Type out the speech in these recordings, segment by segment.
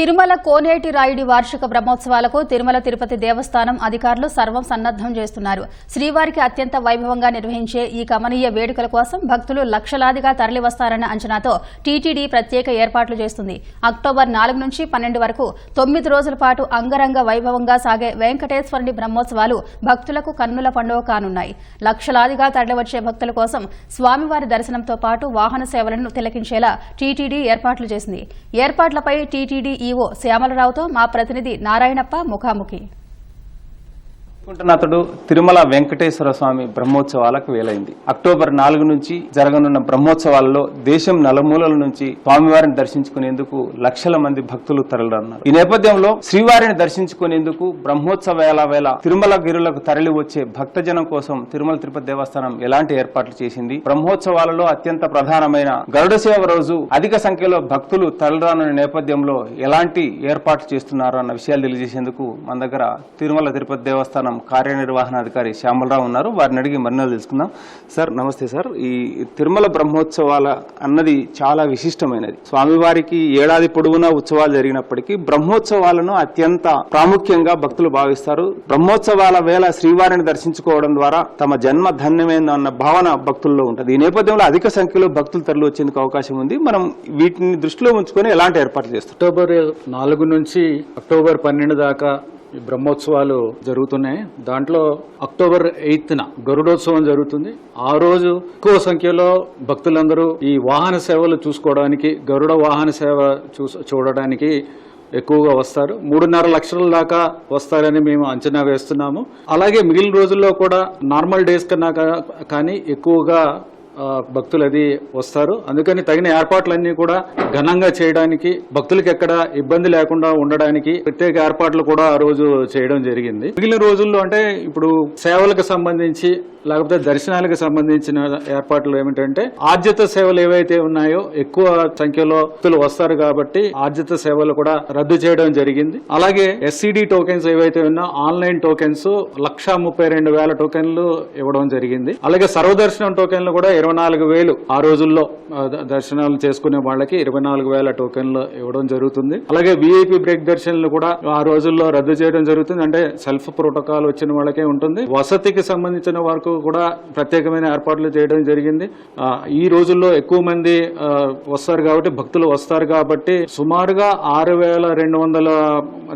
తిరుమల కోనేటి రాయుడి వార్షిక బ్రహ్మోత్సవాలకు తిరుమల తిరుపతి దేవస్థానం అధికారులు సర్వం సన్నద్దం చేస్తున్నారు. శ్రీవారికి అత్యంత వైభవంగా నిర్వహించే ఈ కమనీయ వేడుకల కోసం భక్తులు లక్షలాదిగా తరలివస్తారన్న అంచనాతో టీటీడీ ప్రత్యేక ఏర్పాట్లు చేస్తుంది. అక్టోబర్ నాలుగు నుంచి పన్నెండు వరకు తొమ్మిది రోజుల పాటు అంగరంగ వైభవంగా సాగే వెంకటేశ్వరుని బ్రహ్మోత్సవాలు భక్తులకు కన్నుల పండుగ కానున్నాయి. లక్షలాదిగా తరలివచ్చే భక్తుల కోసం స్వామివారి దర్శనంతో పాటు వాహన సేవలను తిలకించేలా టీటీడీ ఏర్పాట్లు చేసింది. ఏర్పాట్లపై టీటీడీ ఈవో శ్యామలరావుతో మా ప్రతినిధి నారాయణప్ప ముఖాముఖి. అతడు తిరుమల వెంకటేశ్వర స్వామి బ్రహ్మోత్సవాలకు వేలైంది. అక్టోబర్ నాలుగు నుంచి జరగనున్న బ్రహ్మోత్సవాలలో దేశం నలుమూలల నుంచి స్వామివారిని దర్శించుకునేందుకు లక్షల మంది భక్తులు తరలిరన్నారు. ఈ నేపథ్యంలో శ్రీవారిని దర్శించుకునేందుకు బ్రహ్మోత్సవాల వేళ తిరుమల గిరులకు తరలి వచ్చే భక్తజనం కోసం తిరుమల తిరుపతి దేవస్థానం ఎలాంటి ఏర్పాట్లు చేసింది? బ్రహ్మోత్సవాలలో అత్యంత ప్రధానమైన గరుడ సేవ రోజు అధిక సంఖ్యలో భక్తులు తరలిరానున్న నేపథ్యంలో ఎలాంటి ఏర్పాట్లు చేస్తున్నారు అన్న విషయాలు తెలియజేసేందుకు మన దగ్గర తిరుమల తిరుపతి దేవస్థానం కార్యనిర్వహణాధికారి శ్యామలరావు ఉన్నారు. వారిని అడిగి మరిన్నలు తెలుసుకుందాం. సార్ నమస్తే సార్. ఈ తిరుమల బ్రహ్మోత్సవాల అన్నది చాలా విశిష్టమైనది. స్వామివారికి ఏడాది పొడవునా ఉత్సవాలు జరిగినప్పటికీ బ్రహ్మోత్సవాలను అత్యంత ప్రాముఖ్యంగా భక్తులు భావిస్తారు. బ్రహ్మోత్సవాల వేళ శ్రీవారిని దర్శించుకోవడం ద్వారా తమ జన్మ ధన్యమైంది అన్న భావన భక్తుల్లో ఉంటుంది. ఈ నేపథ్యంలో అధిక సంఖ్యలో భక్తులు తరలి వచ్చేందుకు అవకాశం ఉంది. మనం వీటిని దృష్టిలో ఉంచుకొని ఎలాంటి ఏర్పాట్లు చేస్తాం అక్టోబర్ నాలుగు నుంచి అక్టోబర్ పన్నెండు దాకా ఈ బ్రహ్మోత్సవాలు జరుగుతున్నాయి. దాంట్లో అక్టోబర్ ఎయిత్న గరుడోత్సవం జరుగుతుంది. ఆ రోజు ఎక్కువ సంఖ్యలో భక్తులందరూ ఈ వాహన సేవలు చూసుకోవడానికి గరుడ వాహన సేవ చూడడానికి ఎక్కువగా వస్తారు. మూడున్నర లక్షల దాకా వస్తారని మేము అంచనా వేస్తున్నాము. అలాగే మిగిలిన రోజుల్లో కూడా నార్మల్ డేస్ కన్నా కానీ ఎక్కువగా భక్తులు అది వస్తారు. అందుకని తగిన ఏర్పాట్లన్నీ కూడా ఘనంగా చేయడానికి భక్తులకు ఎక్కడ ఇబ్బంది లేకుండా ఉండడానికి ప్రత్యేక ఏర్పాట్లు కూడా ఆ రోజు చేయడం జరిగింది. మిగిలిన రోజుల్లో అంటే ఇప్పుడు సేవలకు సంబంధించి లేకపోతే దర్శనాలకు సంబంధించిన ఏర్పాట్లు ఏమిటంటే ఆర్జిత సేవలు ఏవైతే ఉన్నాయో ఎక్కువ సంఖ్యలో భక్తులు వస్తారు కాబట్టి ఆర్జిత సేవలు కూడా రద్దు చేయడం జరిగింది. అలాగే ఎస్సిడి టోకెన్స్ ఏవైతే ఉన్నా ఆన్లైన్ టోకెన్స్ లక్షా ముప్పై రెండు వేల టోకెన్లు ఇవ్వడం జరిగింది. అలాగే సర్వదర్శనం టోకెన్లు కూడా ఇరవై నాలుగు వేలు ఆ రోజుల్లో దర్శనాలు చేసుకునే వాళ్ళకి ఇరవై నాలుగు వేల టోకెన్లు ఇవ్వడం జరుగుతుంది. అలాగే విఐపి బ్రేక్ దర్శనలు కూడా ఆ రోజుల్లో రద్దు చేయడం జరుగుతుంది. అంటే సెల్ఫ్ ప్రోటోకాల్ వచ్చిన వాళ్ళకే ఉంటుంది. వసతికి సంబంధించిన వరకు కూడా ప్రత్యేకమైన ఏర్పాట్లు చేయడం జరిగింది. ఈ రోజుల్లో ఎక్కువ మంది వస్తారు కాబట్టి భక్తులు వస్తారు కాబట్టి సుమారుగా ఆరు వేల రెండు వందల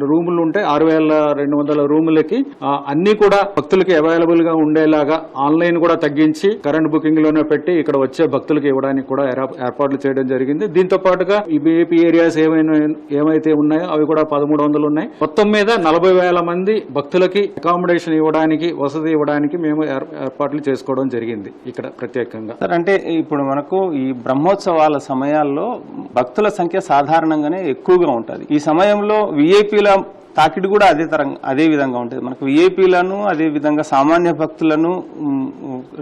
రూములు ఉంటే ఆరు వేల రెండు వందల రూములకి అన్ని కూడా భక్తులకి అవైలబుల్గా ఉండేలాగా ఆన్లైన్ కూడా తగ్గించి కరెంట్ బుకింగ్లోనే పెట్టి ఇక్కడ వచ్చే భక్తులకి ఇవ్వడానికి కూడా ఏరా- ఏర్పాట్లు చేయడం జరిగింది. దీంతో పాటుగా ఈ బీఏపీ ఏరియాస్ ఏమైనా ఏమైతే ఉన్నాయో అవి కూడా పదమూడు వందలు ఉన్నాయి. మొత్తం మీద నలభై వేల మంది భక్తులకి అకామిడేషన్ ఇవ్వడానికి వసతి ఇవ్వడానికి మేము ఏర్పాట్లు చేసుకోవడం జరిగింది ఇక్కడ ప్రత్యేకంగా. సార్ అంటే ఇప్పుడు మనకు ఈ బ్రహ్మోత్సవాల సమయాల్లో భక్తుల సంఖ్య సాధారణంగానే ఎక్కువగా ఉంటుంది. ఈ సమయంలో విఐపీల తాకిడి కూడా అదే తరం అదే విధంగా ఉంటుంది. మనకు విఐపీలను అదే విధంగా సామాన్య భక్తులను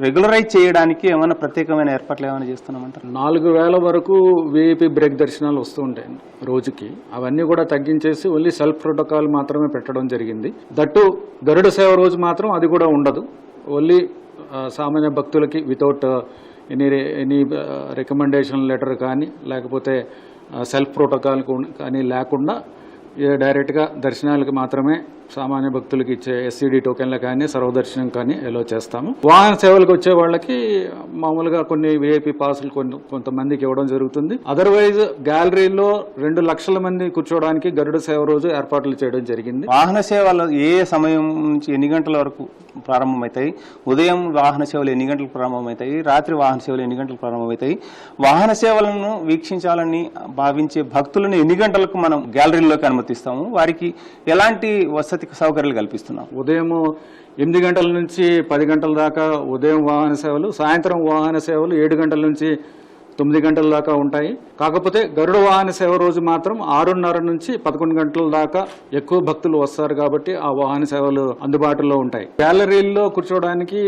రెగ్యులరైజ్ చేయడానికి ఏమైనా ప్రత్యేకమైన ఏర్పాట్లు ఏమైనా చేస్తున్నామంటారు? నాలుగు వేల వరకు విఐపి బ్రేక్ దర్శనాలు వస్తూ ఉంటాయి రోజుకి. అవన్నీ కూడా తగ్గించేసి ఓన్లీ సెల్ఫ్ ప్రోటోకాల్ మాత్రమే పెట్టడం జరిగింది. దట్టు గరుడ సేవ రోజు మాత్రం అది కూడా ఉండదు. ఓన్లీ సామాన్య భక్తులకి without any any recommendation letter కానీ లేకపోతే సెల్ఫ్ ప్రోటోకాల్ కానీ లేకుండా డైరెక్ట్గా దర్శనాలకు మాత్రమే సామాన్య భక్తులకి ఇచ్చే ఎస్సీడీ టోకెన్లు కానీ సర్వదర్శనం కానీ ఎలో చేస్తాము. వాహన సేవలకు వచ్చే వాళ్ళకి మామూలుగా కొన్ని విఐపీ పాసులు కొన్ని కొంతమందికి ఇవ్వడం జరుగుతుంది. అదర్వైజ్ గ్యాలరీలో రెండు లక్షల మంది కూర్చోవడానికి గరుడ సేవ రోజు ఏర్పాట్లు చేయడం జరిగింది. వాహన సేవలు ఏ ఏ సమయం నుంచి ఎన్ని గంటల వరకు ప్రారంభమవుతాయి? ఉదయం వాహన సేవలు ఎన్ని గంటలకు ప్రారంభమవుతాయి? రాత్రి వాహన సేవలు ఎన్ని గంటలకు ప్రారంభమవుతాయి? వాహన సేవలను వీక్షించాలని భావించే భక్తులను ఎన్ని గంటలకు మనం గ్యాలరీలోకి అనుమతిస్తాము? వారికి ఎలాంటి వసతి సౌకర్యాలు కల్పిస్తున్నాం. ఉదయం ఎనిమిది గంటల నుంచి పది గంటల దాకా ఉదయం వాహన సేవలు సాయంత్రం వాహన సేవలు ఏడు గంటల నుంచి తొమ్మిది గంటల దాకా ఉంటాయి. కాకపోతే గరుడ వాహన సేవ రోజు మాత్రం ఆరున్నర నుంచి పదకొండు గంటల దాకా ఎక్కువ భక్తులు వస్తారు కాబట్టి ఆ వాహన సేవలు అందుబాటులో ఉంటాయి. గ్యాలరీల్లో కూర్చోవడానికి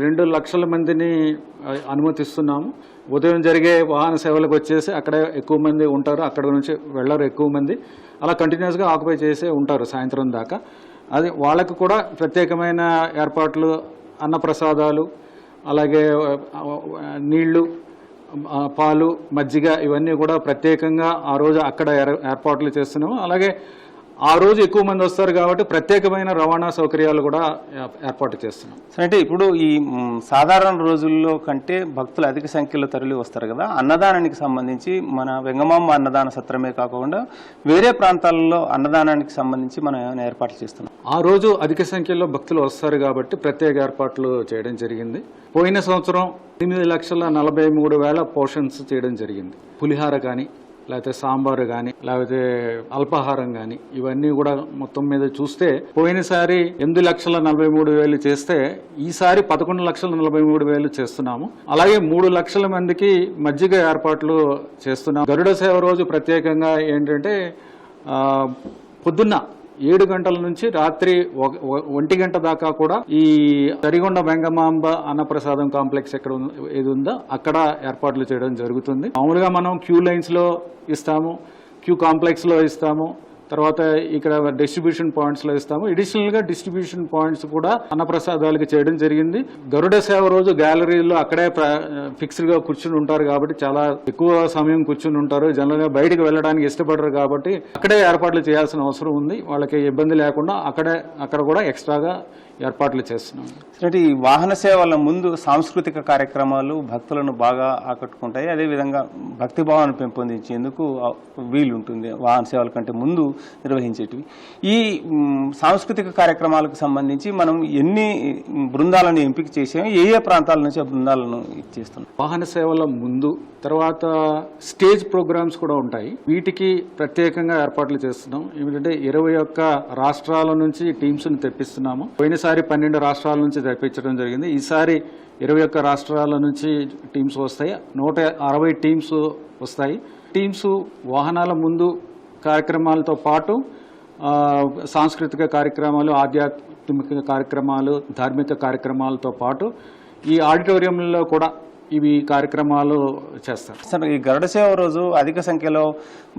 రెండు లక్షల మందిని అనుమతిస్తున్నాము. ఉదయం జరిగే వాహన సేవలకు వచ్చేసి అక్కడే ఎక్కువ మంది ఉంటారు. అక్కడ నుంచి వెళ్ళరు ఎక్కువ మంది. అలా కంటిన్యూస్గా ఆక్యుపై చేసే ఉంటారు సాయంత్రం దాకా. అది వాళ్ళకు కూడా ప్రత్యేకమైన ఏర్పాట్లు అన్నప్రసాదాలు అలాగే నీళ్ళు పాలు మజ్జిగ ఇవన్నీ కూడా ప్రత్యేకంగా ఆ రోజు అక్కడ ఏర్- ఏర్పాట్లు చేస్తున్నాము. అలాగే ఆ రోజు ఎక్కువ మంది వస్తారు కాబట్టి ప్రత్యేకమైన రవాణా సౌకర్యాలు కూడా ఏర్పాటు చేస్తున్నాం. సరే అంటే ఇప్పుడు ఈ సాధారణ రోజుల్లో కంటే భక్తులు అధిక సంఖ్యలో తరలి వస్తారు కదా అన్నదానానికి సంబంధించి మన వెంగమాంబ అన్నదాన సత్రమే కాకుండా వేరే ప్రాంతాలలో అన్నదానానికి సంబంధించి మనం ఏమైనా ఏర్పాట్లు చేస్తున్నాం? ఆ రోజు అధిక సంఖ్యలో భక్తులు వస్తారు కాబట్టి ప్రత్యేక ఏర్పాట్లు చేయడం జరిగింది. పోయిన సంవత్సరం ఎనిమిది లక్షల నలభై మూడు వేల పోర్షన్స్ చేయడం జరిగింది. పులిహార కానీ లేకపోతే సాంబారు కానీ లేకపోతే అల్పాహారం కానీ ఇవన్నీ కూడా మొత్తం మీద చూస్తే పోయినసారి ఎనిమిది లక్షల నలభై మూడు వేలు చేస్తే ఈసారి పదకొండు లక్షల నలభై మూడు వేలు చేస్తున్నాము. అలాగే మూడు లక్షల మందికి మజ్జిగ ఏర్పాట్లు చేస్తున్నాం గరుడ సేవ రోజు ప్రత్యేకంగా ఏంటంటే పొద్దున్న ఏడు గంటల నుంచి రాత్రి ఒక- ఒంటి గంట దాకా కూడా ఈ సరిగొండ వెంగమాంబ అన్నప్రసాదం కాంప్లెక్స్ ఎక్కడ ఏది ఉందో అక్కడ ఏర్పాట్లు చేయడం జరుగుతుంది. మామూలుగా మనం క్యూ లైన్స్లో ఇస్తాము క్యూ కాంప్లెక్స్లో ఇస్తాము తర్వాత ఇక్కడ డిస్ట్రిబ్యూషన్ పాయింట్స్లో ఇస్తాము. అడిషనల్గా డిస్ట్రిబ్యూషన్ పాయింట్స్ కూడా అన్నప్రసాదాలకి చేయడం జరిగింది. గరుడ సేవ రోజు గ్యాలరీలో అక్కడే ఫిక్స్డ్గా కూర్చుని ఉంటారు కాబట్టి చాలా ఎక్కువ సమయం కూర్చుని ఉంటారు. జనరల్గా బయటకు వెళ్ళడానికి ఇష్టపడరు కాబట్టి అక్కడే ఏర్పాట్లు చేయాల్సిన అవసరం ఉంది. వాళ్ళకి ఇబ్బంది లేకుండా అక్కడే అక్కడ కూడా ఎక్స్ట్రాగా ఏర్పాట్లు చేస్తున్నాం. సరే ఈ వాహన సేవల ముందు సాంస్కృతిక కార్యక్రమాలు భక్తులను బాగా ఆకట్టుకుంటాయి. అదేవిధంగా భక్తి భావాన్ని పెంపొందించేందుకు వీలుంటుంది వాహన సేవల కంటే ముందు నిర్వహించేటివి. ఈ సాంస్కృతిక కార్యక్రమాలకు సంబంధించి మనం ఎన్ని బృందాలను ఎంపిక చేసాము ఏ ఏ ప్రాంతాల నుంచి ఆ బృందాలను ఇచ్చేస్తున్నాం. వాహన సేవల ముందు తర్వాత స్టేజ్ ప్రోగ్రామ్స్ కూడా ఉంటాయి. వీటికి ప్రత్యేకంగా ఏర్పాట్లు చేస్తున్నాం. ఏమిటంటే ఇరవై ఒక్క రాష్ట్రాల నుంచి టీమ్స్ని తెప్పిస్తున్నాము. పోయినసారి పన్నెండు రాష్ట్రాల నుంచి తెప్పించడం జరిగింది. ఈసారి ఇరవై ఒక్క రాష్ట్రాల నుంచి టీమ్స్ వస్తాయి. నూట అరవై టీమ్స్ వస్తాయి. టీమ్స్ వాహనాల ముందు కార్యక్రమాలతో పాటు సాంస్కృతిక కార్యక్రమాలు ఆధ్యాత్మిక కార్యక్రమాలు ధార్మిక కార్యక్రమాలతో పాటు ఈ ఆడిటోరియంలో కూడా ఇవి కార్యక్రమాలు చేస్తారు. సరే ఈ గరుడ సేవ రోజు అధిక సంఖ్యలో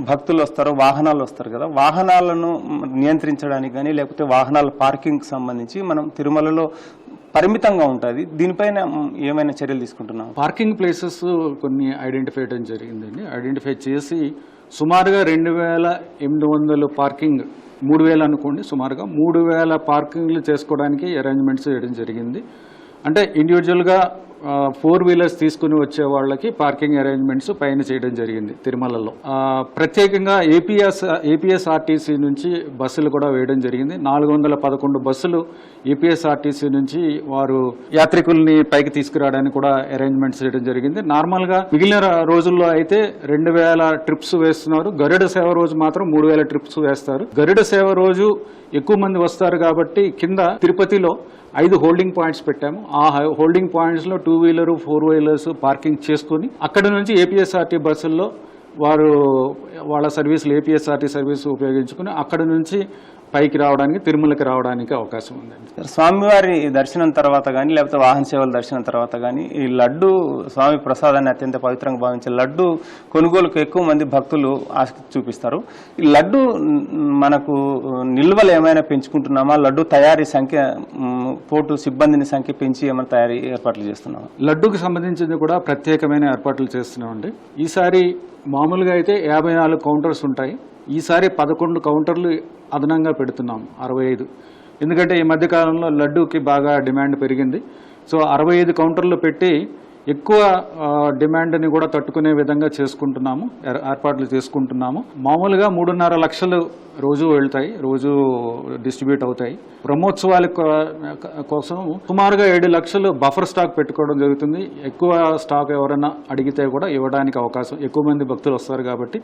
భక్తులు వస్తారు వాహనాలు వస్తారు కదా. వాహనాలను నియంత్రించడానికి కానీ లేకపోతే వాహనాల పార్కింగ్ సంబంధించి మనం తిరుమలలో పరిమితంగా ఉంటుంది. దీనిపైన ఏమైనా చర్యలు తీసుకుంటున్నాం పార్కింగ్ ప్లేసెస్ కొన్ని ఐడెంటిఫై చేయడం జరిగిందండి. ఐడెంటిఫై చేసి సుమారుగా రెండు వేల ఎనిమిది వందలు పార్కింగ్ మూడు వేలు అనుకోండి సుమారుగా మూడు వేల పార్కింగ్లు చేసుకోవడానికి అరేంజ్మెంట్స్ చేయడం జరిగింది. అంటే ఇండివిజువల్గా ఫోర్ వీలర్స్ తీసుకుని వచ్చే వాళ్ళకి పార్కింగ్ అరేంజ్మెంట్స్ పైన చేయడం జరిగింది తిరుమలలో. ప్రత్యేకంగా ఏపీఎస్ ఏపీఎస్ఆర్టీసీ నుంచి బస్సులు కూడా వేయడం జరిగింది. నాలుగు వందల పదకొండు బస్సులు ఏపీఎస్ఆర్టీసీ నుంచి వారు యాత్రికుల్ని పైకి తీసుకురావడానికి కూడా అరేంజ్మెంట్స్ చేయడం జరిగింది. నార్మల్గా మిగిలిన రోజుల్లో అయితే రెండు వేల ట్రిప్స్ వేస్తున్నారు. గరుడ సేవ రోజు మాత్రం మూడు వేల ట్రిప్స్ వేస్తారు. గరుడ సేవ రోజు ఎక్కువ మంది వస్తారు కాబట్టి కింద తిరుపతిలో ఐదు హోల్డింగ్ పాయింట్స్ పెట్టాము. ఆ holding పాయింట్స్లో two wheeler four wheelers parking చేసుకుని అక్కడ నుంచి ఏపీఎస్ఆర్టీ బస్సుల్లో వారు వాళ్ళ సర్వీసులు ఏపీఎస్ఆర్టీ సర్వీస్ ఉపయోగించుకుని అక్కడ నుంచి పైకి రావడానికి తిరుమలకి రావడానికి అవకాశం ఉందండి. స్వామివారి దర్శనం తర్వాత కానీ లేకపోతే వాహన సేవల దర్శనం తర్వాత కానీ ఈ లడ్డు స్వామి ప్రసాదాన్ని అత్యంత పవిత్రంగా భావించే లడ్డు కొనుగోలుకు ఎక్కువ మంది భక్తులు ఆసక్తి చూపిస్తారు. ఈ లడ్డు మనకు నిల్వలు ఏమైనా పెంచుకుంటున్నామా? లడ్డు తయారీ సంఖ్య పోర్టు సిబ్బందిని సంఖ్య పెంచి ఏమైనా తయారీ ఏర్పాట్లు చేస్తున్నాం లడ్డూకి సంబంధించింది కూడా ప్రత్యేకమైన ఏర్పాట్లు చేస్తున్నామండి. ఈసారి మామూలుగా అయితే యాభై నాలుగు కౌంటర్స్ ఉంటాయి. ఈసారి పదకొండు కౌంటర్లు అదనంగా పెడుతున్నాం అరవై ఐదు. ఎందుకంటే ఈ మధ్యకాలంలో లడ్డూకి బాగా డిమాండ్ పెరిగింది. సో అరవై ఐదు కౌంటర్లు పెట్టి ఎక్కువ డిమాండ్ని కూడా తట్టుకునే విధంగా చేసుకుంటున్నాము ఏర్పాట్లు చేసుకుంటున్నాము. మామూలుగా మూడున్నర లక్షలు రోజు వెళ్తాయి రోజు డిస్ట్రిబ్యూట్ అవుతాయి. బ్రహ్మోత్సవాల కోసం సుమారుగా ఏడు లక్షలు బఫర్ స్టాక్ పెట్టుకోవడం జరుగుతుంది. ఎక్కువ స్టాక్ ఎవరైనా అడిగితే కూడా ఇవ్వడానికి అవకాశం ఎక్కువ మంది భక్తులు వస్తారు కాబట్టి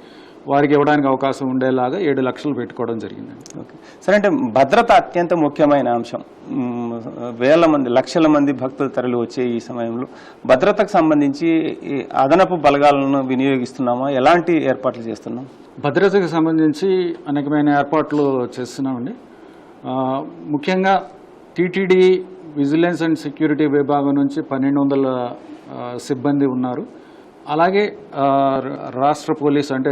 వారికి ఇవ్వడానికి అవకాశం ఉండేలాగా ఏడు లక్షలు పెట్టుకోవడం జరిగిందండి. ఓకే. సరే అంటే భద్రత అత్యంత ముఖ్యమైన అంశం. వేల మంది లక్షల మంది భక్తులు తరలి వచ్చే ఈ సమయంలో భద్రతకు సంబంధించి అదనపు బలగాలను వినియోగిస్తున్నామా? ఎలాంటి ఏర్పాట్లు చేస్తున్నాం? భద్రతకు సంబంధించి అనేకమైన ఏర్పాట్లు చేస్తున్నామండి. ముఖ్యంగా టీటీడీ విజిలెన్స్ అండ్ సెక్యూరిటీ విభాగం నుంచి పన్నెండు వందల సిబ్బంది ఉన్నారు. అలాగే రాష్ట్ర పోలీస్ అంటే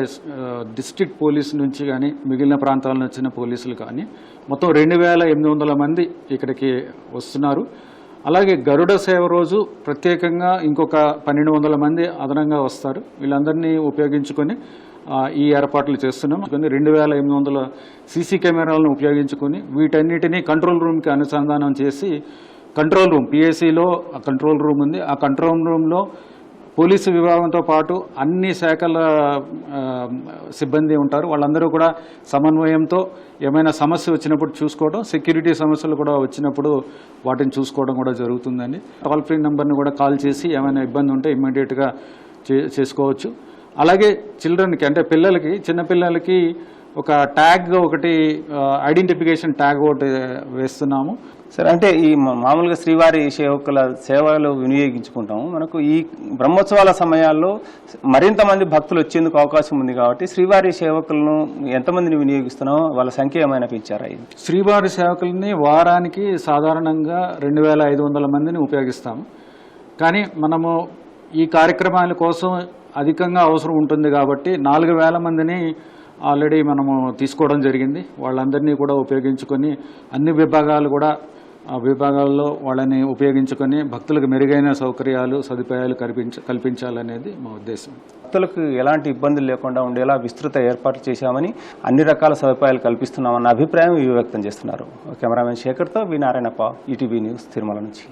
డిస్ట్రిక్ట్ పోలీస్ నుంచి కానీ మిగిలిన ప్రాంతాల నుంచి వచ్చిన పోలీసులు కానీ మొత్తం రెండు వేల ఎనిమిది వందల మంది ఇక్కడికి వస్తున్నారు. అలాగే గరుడ సేవ రోజు ప్రత్యేకంగా ఇంకొక పన్నెండు వందల మంది అదనంగా వస్తారు. వీళ్ళందరినీ ఉపయోగించుకొని ఈ ఏర్పాట్లు చేస్తున్నాం. కొన్ని రెండు వేల ఎనిమిది వందల సీసీ కెమెరాలను ఉపయోగించుకొని వీటన్నిటినీ కంట్రోల్ రూమ్కి అనుసంధానం చేసి కంట్రోల్ రూమ్ పిఎస్సిలో కంట్రోల్ రూమ్ ఉంది. ఆ కంట్రోల్ రూమ్లో పోలీసు విభాగంతో పాటు అన్ని శాఖల సిబ్బంది ఉంటారు. వాళ్ళందరూ కూడా సమన్వయంతో ఏమైనా సమస్య వచ్చినప్పుడు చూసుకోవడం సెక్యూరిటీ సమస్యలు కూడా వచ్చినప్పుడు వాటిని చూసుకోవడం కూడా జరుగుతుందండి. టోల్ ఫ్రీ నెంబర్ని కూడా కాల్ చేసి ఏమైనా ఇబ్బంది ఉంటే ఇమ్మీడియట్గా చే చేసుకోవచ్చు. అలాగే చిల్డ్రన్కి అంటే పిల్లలకి చిన్నపిల్లలకి ఒక ట్యాగ్ ఒకటి ఐడెంటిఫికేషన్ ట్యాగ్ ఒకటి వేస్తున్నాము. సరే అంటే ఈ మా- మామూలుగా శ్రీవారి సేవకుల సేవలు వినియోగించుకుంటాము. మనకు ఈ బ్రహ్మోత్సవాల సమయాల్లో మరింత మంది భక్తులు వచ్చేందుకు అవకాశం ఉంది కాబట్టి శ్రీవారి సేవకులను ఎంతమందిని వినియోగిస్తున్నామో వాళ్ళ సంఖ్య ఏమైనా పెంచారా ఇది? శ్రీవారి సేవకుల్ని వారానికి సాధారణంగా రెండు వేల ఐదు వందల మందిని ఉపయోగిస్తాము. కానీ మనము ఈ కార్యక్రమాల కోసం అధికంగా అవసరం ఉంటుంది కాబట్టి నాలుగు వేల మందిని ఆల్రెడీ మనము తీసుకోవడం జరిగింది. వాళ్ళందరినీ కూడా ఉపయోగించుకొని అన్ని విభాగాలు కూడా విభాగాల్లో వాళ్ళని ఉపయోగించుకొని భక్తులకు మెరుగైన సౌకర్యాలు సదుపాయాలు కల్పించ కల్పించాలనేది మా ఉద్దేశం. భక్తులకు ఎలాంటి ఇబ్బందులు లేకుండా ఉండేలా విస్తృత ఏర్పాట్లు చేశామని అన్ని రకాల సదుపాయాలు కల్పిస్తున్నామన్న అభిప్రాయం వ్యక్తం చేస్తున్నారు. కెమెరామెన్ శేఖర్తో వి నారాయణప్ప ఈటీవీ న్యూస్ తిరుమల నుంచి.